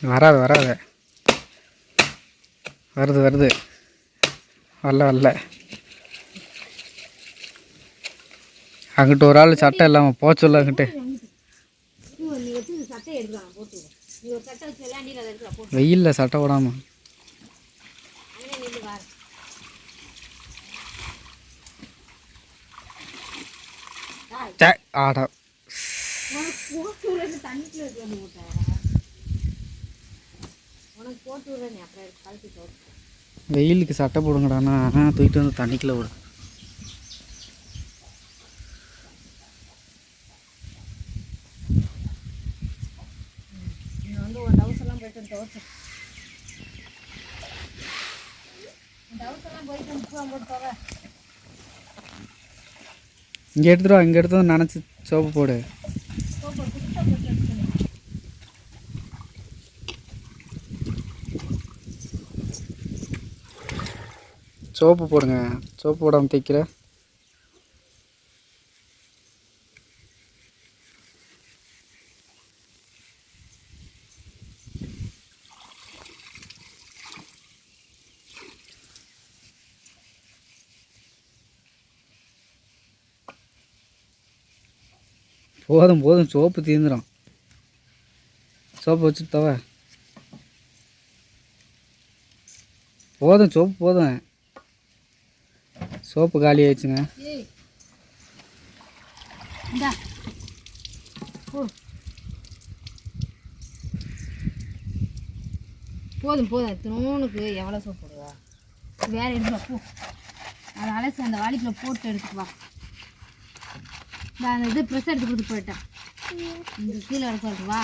வராது வராது. வருது வருது. வரல வரல. அங்கிட்டு ஒரு ஆள் சட்டை இல்லாமல் போக சொல்ல அங்கிட்டு. வெயிலில் சட்டை சட்டை எடுக்கலாம் வெயிலுக்கு சட்டை போடுங்கடாண்ணா தூக்கிட்டு வந்து தண்ணிக்குள்ள விடு. இங்கே எடுத்துட்டு வா இங்கே எடுத்து நினச்சி சோப்பு போடு சோப்பு குட்டை போட்டு எடுத்துக்கணும் சோப்பு போடுங்க. சோப்பு போடாமல் தைக்கிற போதும் போதும். சோப்பு தீந்துடும் சோப்பு வச்சு தவ. போதும் சோப்பு போதும். சோப்பு காலி ஆயிடுச்சுங்க. போதும் போதும். இத்தினோனுக்கு எவ்வளோ சோப்பு போடுவா? வேற எடுத்துவா போ. அதை அலசி அந்த வாளிக்குள்ள போட்டு எடுத்துக்குவா நான் அந்த இது ப்ரெஸ் எடுத்து கொடுத்து போயிட்டேன். இந்த கீழே எடுத்து வா.